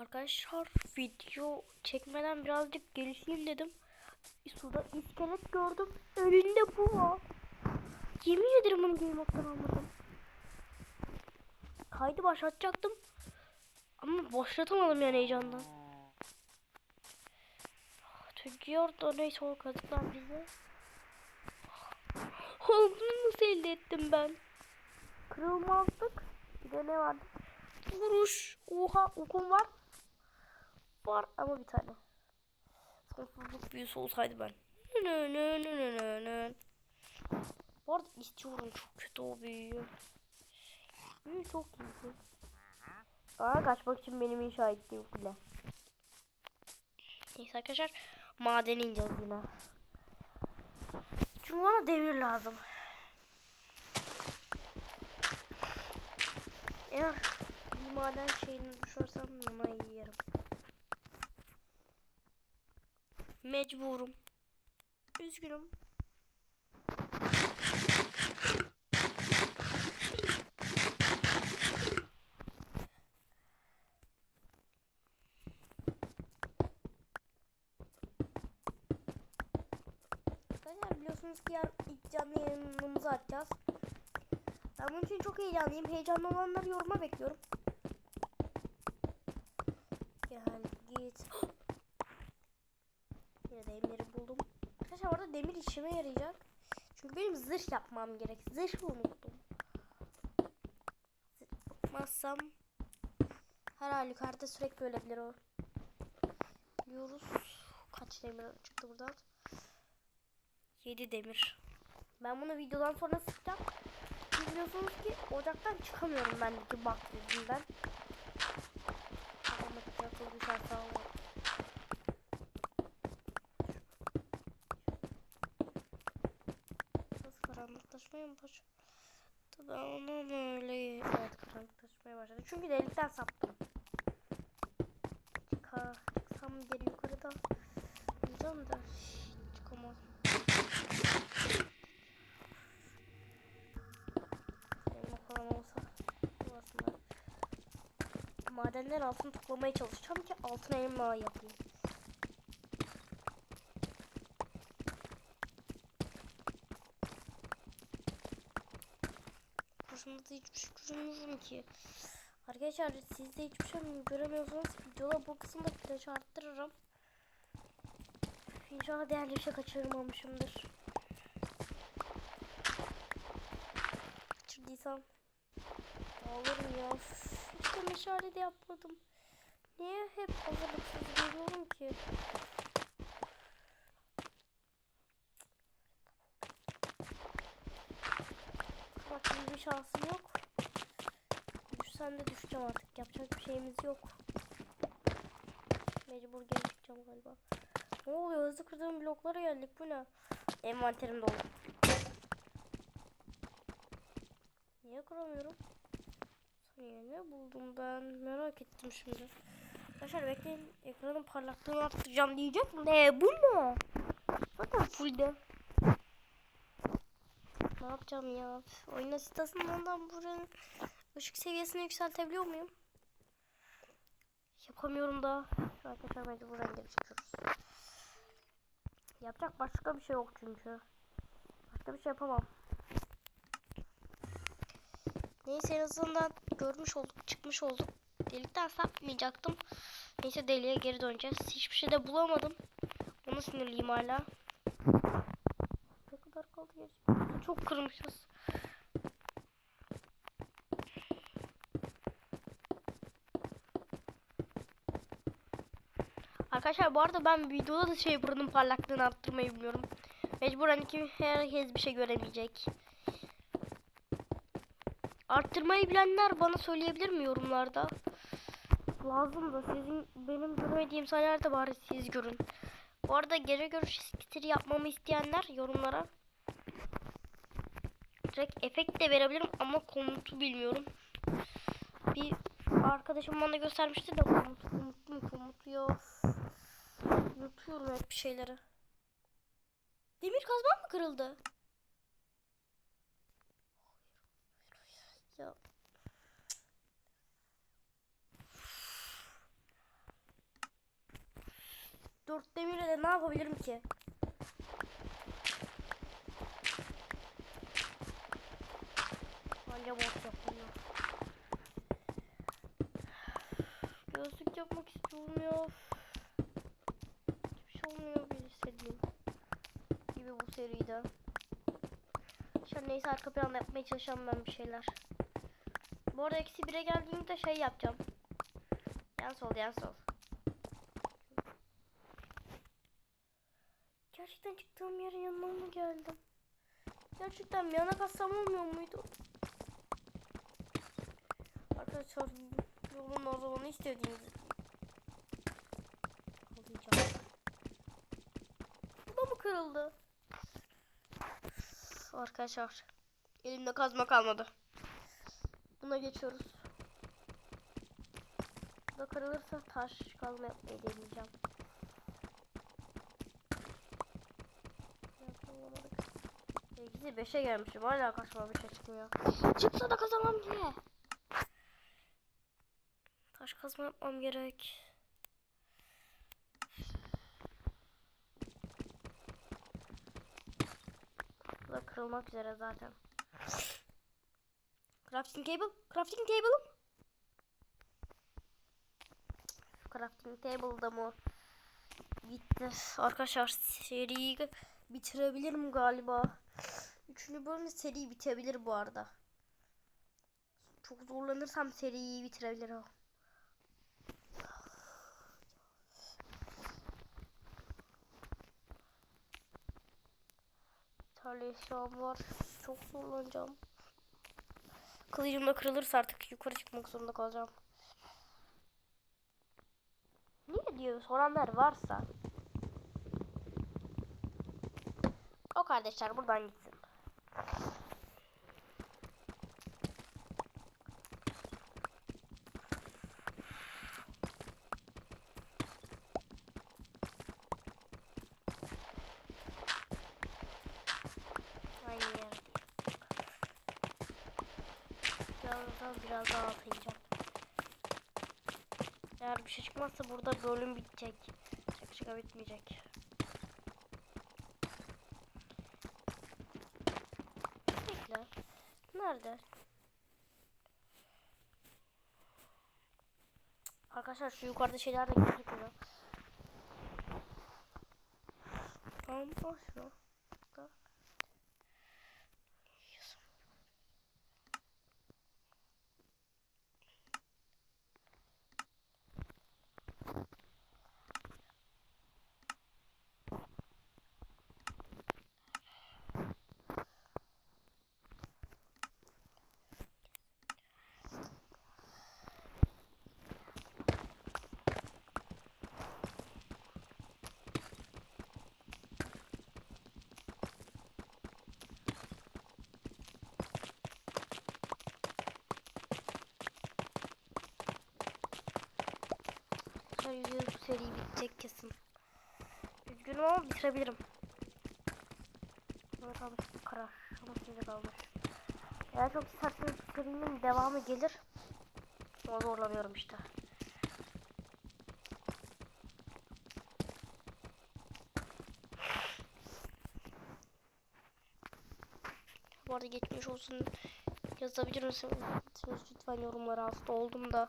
Arkadaşlar video çekmeden birazcık gelişeyim dedim. Suda iskelet gördüm. Önünde bu var. Yemin ederim bunu Game Mode'dan almadım. Kaydı başlatacaktım. Ama başlatamadım yani heyecandan. Tüccar da neyse o kazıklar bize. Oğlum bunu nasıl elde ettim ben? Kırılmazlık. Bir de ne vardı? Vuruş. Oha okum var. Var ama bir tane. Sonsuzluk büyüsü olsaydı ben. Nö, nö, nö, nö, nö. Bu arada istiyorum çok kötü o büyüyü. Büyü çok iyi. Aa kaçmak için benim inşa ettiğim kule. Neyse arkadaşlar madene ineceğiz yine. Çünkü bana demir lazım. Eğer bir maden şeyini düşürsem ona yerim. Mecburum. Üzgünüm. Arkadaşlar biliyorsunuz ki yarın ilk canlı yayınımızı açacağız. Ben bunun için çok heyecanlıyım. Heyecanlı olanları yoruma bekliyorum. Gel git. Yine demiri buldum. Arkadaşlar orada demir işime yarayacak. Çünkü benim zırh yapmam gerek. Zırh unuttum. Zırh yapmazsam her halükarda sürekli ölebilir o. Biliyoruz. Kaç demir çıktı buradan? 7 demir. Ben bunu videodan sonra sıkacağım. Biliyorsunuz ki ocaktan çıkamıyorum ben ki bak yüzünden. Ama çok güzel sağ. Nasıl mı başladı? Ben onu böyle evet karanlıklaşmaya başladı. Çünkü delikten saptım. Çıka, çıksam geri yukarıda. Diyeceğim şşş, çıkamam. Elma. Madenler altın toplamaya çalışacağım ki altın elma yapayım. Karşımda da hiçbir şey göremiyorum ki. Arkadaşlar siz de hiçbir şey göremiyorsanız videoda bu kısımda flash arttırırım. İnşallah değerli bir şey kaçırmamışımdır. Kaçırdıysam ağlarım ya. İşte meşale de yapmadım. Niye hep hazırlıksız geliyorum ki? Bak iyi bir şansım yok. Düşsem de düşeceğim artık. Yapacak bir şeyimiz yok. Mecbur geri çıkacağım galiba. Ne oluyor? Hızlı kırdığım bloklara geldik. Bu ne? Envanterim dolu. Niye kıramıyorum? Saniye ne buldum ben? Merak ettim şimdi. Arkadaşlar bekleyin. Ekranın parlaklığını arttıracağım diyecek mi? Ne? Bu ne? Zaten fullde. Ne yapacağım ya? Oyun asitasından buranın ışık seviyesini yükseltebiliyor muyum? Yapamıyorum da. Arkadaşlar mecburen geri çıkıyoruz. Yapacak başka bir şey yok çünkü. Başka bir şey yapamam. Neyse en azından görmüş olduk, çıkmış olduk. Delikten sapmayacaktım. Neyse deliğe geri döneceğiz. Hiçbir şey de bulamadım. Onu sinirliyim hala. Ne kadar kaldı gerçekten? Çok kırmışız. Arkadaşlar bu arada ben videoda da şey buranın parlaklığını arttırmayı bilmiyorum. Mecburen ki herkes bir şey göremeyecek. Arttırmayı bilenler bana söyleyebilir mi yorumlarda? Lazım da sizin benim görmediğim sayelerde bari siz görün. Bu arada gece görüş skitiri yapmamı isteyenler yorumlara. Direkt efekt de verebilirim ama komutu bilmiyorum. Bir arkadaşım bana göstermişti de komutu unuttum komutu ya. Unutuyorum hep bir şeyleri. Demir kazmam mı kırıldı? Ya Dört demirle de ne yapabilirim ki? Anca boş yapıyor. Gözlük yapmak istiyorum ya. Hiçbir şey olmuyor bir istediğim gibi bu seride. Şimdi neyse arka planda yapmaya çalışacağım ben bir şeyler. Bu arada eksi 1'e geldiğimde şey yapacağım. Yan sol yan sol. Gerçekten çıktığım yerin yanına mı geldim? Gerçekten yana kassam olmuyor muydu? Arkadaşlar yolun o zaman istediğiniz. Bu da mı kırıldı? Arkadaşlar elimde kazma kalmadı. Buna geçiyoruz. Bu da kırılırsa taş kazma yapmayı deneyeceğim. Yapamadık. Eksi 5'e gelmişim. Hala kaçma bir şey çıkmıyor. Çıksa da kazanmam ki. Taş kazma yapmam gerek. Bu da kırılmak üzere zaten. Crafting table. Crafting table'ım. Crafting table'da mı? Gitti. Arkadaşlar seriyi bitirebilirim galiba. Üçüncü bölümde seri bitebilir bu arada. Çok zorlanırsam seriyi bitirebilirim. Eşyam var. Çok zorlanacağım. Kılıcım da kırılırsa artık yukarı çıkmak zorunda kalacağım. Niye diyor soranlar varsa. O kardeşler buradan gitsin. Aynı yere. Birazdan biraz daha atacağım. Eğer çıkmazsa burada bölüm bitecek. Şaka bitmeyecek. Bekle. Nerede? Arkadaşlar şu yukarıda şeyler de gözüküyor. Tamam boş ver. Da. Yazım. Hayır bu seri bitecek kesin. Üzgünüm ama bitirebilirim. Evet bir karar. Ama size kalmış. Eğer çok isterseniz serinin devamı gelir. Ama zorlanıyorum işte. Bu arada geçmiş olsun yazabilir misiniz lütfen yorumlara hasta oldum da.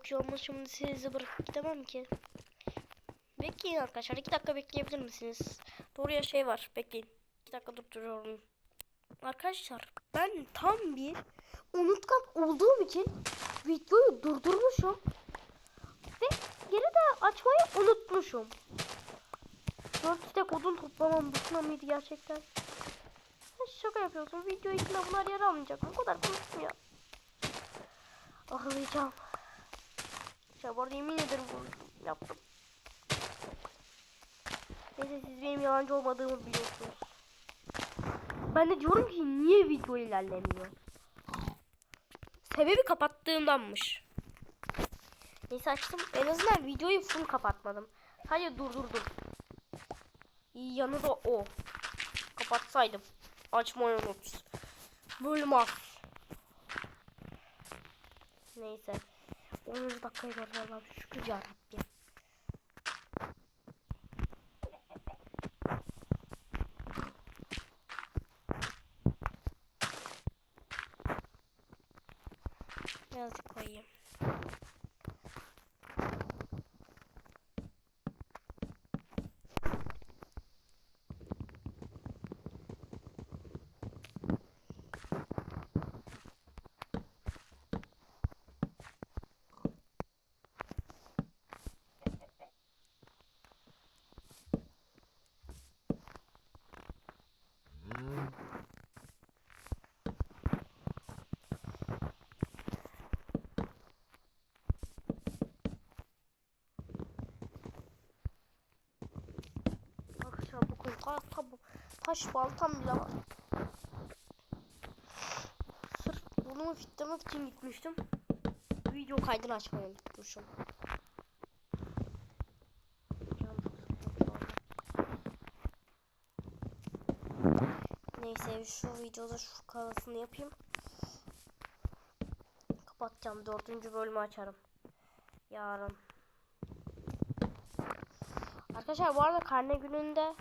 Benim okuyor şimdi sizi bırakıp gidemem ki. Bekleyin arkadaşlar. 2 dakika bekleyebilir misiniz? Doğruya şey var. Bekleyin. 2 dakika durduruyorum. Arkadaşlar ben tam bir unutkan olduğum için videoyu durdurmuşum. Ve geri de açmayı unutmuşum. 4 istek odun toplamam boşuna mıydı gerçekten? Şaka yapıyorsun. Video içinde bunlar yer almayacak. Bu kadar konuştum ya. Ağlayacağım. Ya bu arada yemin ederim bunu yaptım. Neyse siz benim yalancı olmadığımı biliyorsunuz. Ben de diyorum ki niye video ilerlemiyor? Sebebi kapattığımdanmış. Neyse açtım. En azından videoyu full kapatmadım. Sadece durdurdum. İyi yanı da o. Kapatsaydım. Açmayı unut. Bölüm. Neyse. 10. dakikaya gördüm Allah'ım şükür yarabbim. Birazcık koyayım. Konu taş, baltam bile var. Sırf bunu fitlemek için gitmiştim. Video kaydını açmayı unutmuşum. Neyse şu videoda şu kanalını yapayım. Kapatacağım. Dördüncü bölümü açarım. Yarın. Arkadaşlar bu arada karne gününde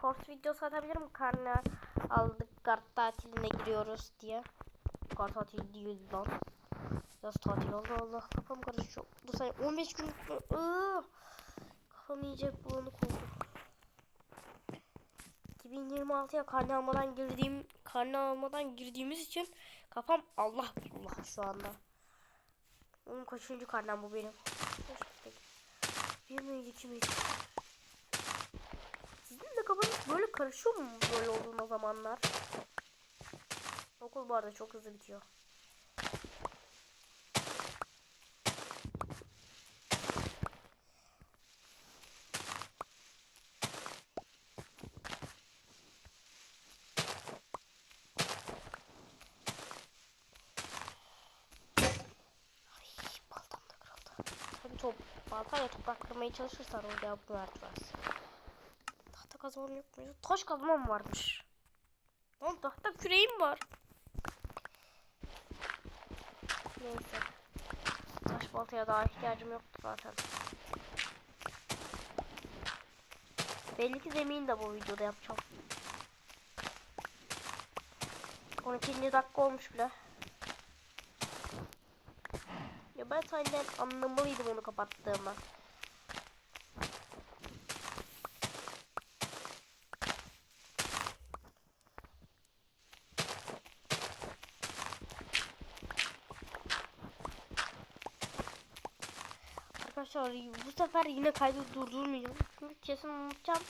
short videosu atabilirim. Karne aldık kart tatiline giriyoruz diye. Kart tatili değil lan. Yaz tatil Allah Allah kafam karışıyor. Dur sen 15 gün. Kafam iyice bulanık oldu. 2026'ya karne almadan girdiğim karne almadan girdiğimiz için kafam Allah Allah şu anda. Onun kaçıncı karnem bu benim? 1 miydi 2 miydi? Kafanız böyle karışıyor mu böyle olduğun zamanlar? Okul bu arada çok hızlı bitiyor. Ay baltam da kırıldı. Tabii top, baltayla toprak kırmaya çalışırsan o cevabını vermez. Kazmam yok mu? Taş kazmam varmış. Lan tahta küreğim var. Neyse. Taş baltaya daha ihtiyacım yoktu zaten. Belli ki zemin de bu videoda yapacağım. 12. dakika olmuş bile. Ya ben senden anlamalıydım onu kapattığımı. Arkadaşlar bu sefer yine kaydı durdurmayacağım. Çünkü kesin unutacağım.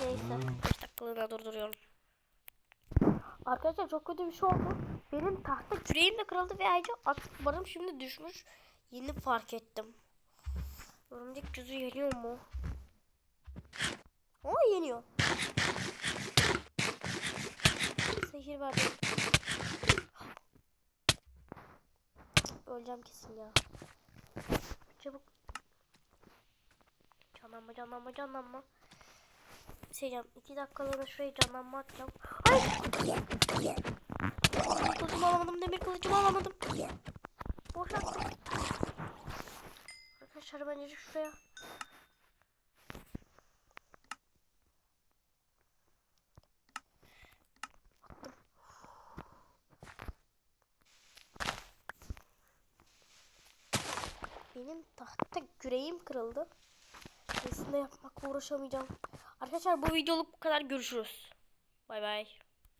Neyse 5 dakikalığına durduruyorum. Arkadaşlar çok kötü bir şey oldu. Benim tahta küreğim de kırıldı ve ayrıca barım şimdi düşmüş. Yeni fark ettim. Örümcek gözü yeniyor mu? O yeniyor. Zehir verdi. Öleceğim kesin ya. Çabuk. Canlanma canlanma canlanma. Diyeceğim. İki dakikalığına şuraya canlanma atacağım. Ay! Kılıcımı alamadım. Demir kılıcımı alamadım. Boş attım. Arkadaşlar bence şuraya. Benim tahta küreğim kırıldı. Aslında yapmakla uğraşamayacağım. Arkadaşlar bu videoluk bu kadar görüşürüz. Bay bay.